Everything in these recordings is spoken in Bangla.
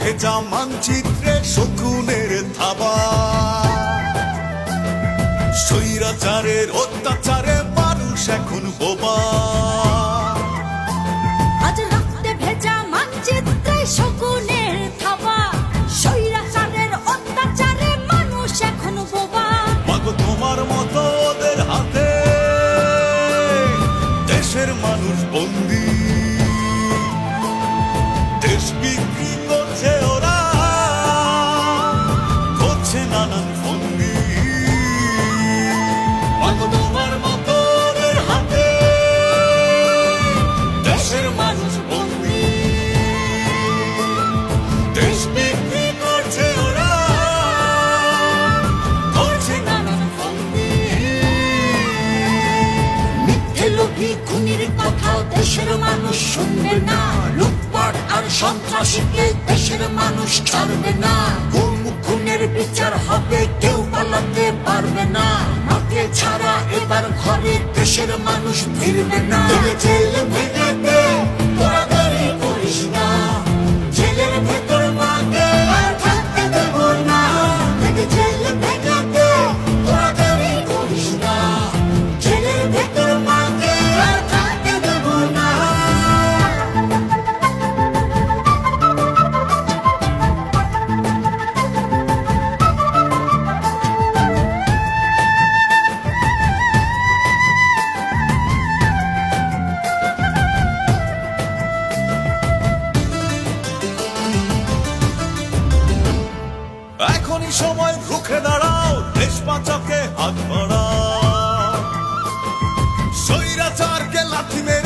ভেজা মানচিত্রে শকুনের থাবা। স্বৈরাচারের অত্যাচারে মানুষ এখন বোবা। আজ রক্তে ভেজা মানচিত্রে শকুনের লোভী খুনির কথা দেশের মানুষ শুনবে না। লুটপাট আর সন্ত্রাসীকে দেশের মানুষ ছাড়বে না। গুম খুনের বিচার হবে, কেউ পালাতে পারবে না। মাকে ছাড়া এবার ঘরে দেশের মানুষ ফিরবে না। জেল ভেঙে এখনই সময় রুখে দাঁড়াও দেশ বাঁচাকে হাত বাড়াও। স্বৈরাচারকে লাথি মেরে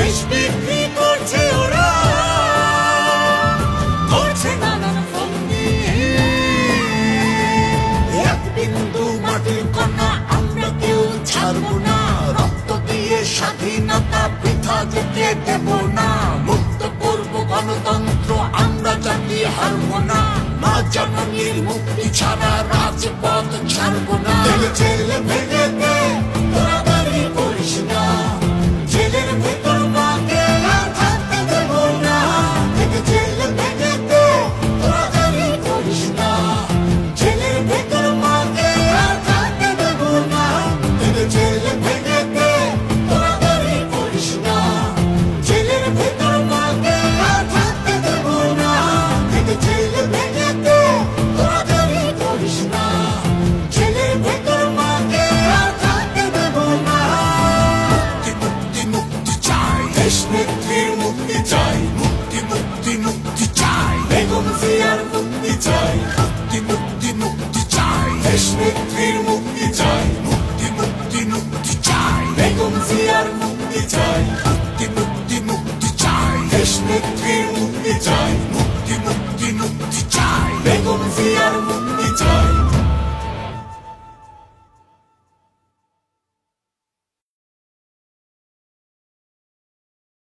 দেশ বিক্রি করছে ওরা। করছে নানান ফন্দি এক বিন্দু মাটির কণা আমরা কেউ ছাড়বো না। রক্ত দিয়ে স্বাধীনতা বৃথা যেতে দেব না। মুক্ত করব গণতন্ত্র আমরা জাতি হারবো না। মা জননীর মুক্তি ছাড়া রাজপথ ছাড়বো না। জেল ভেঙে দে। তোরা side.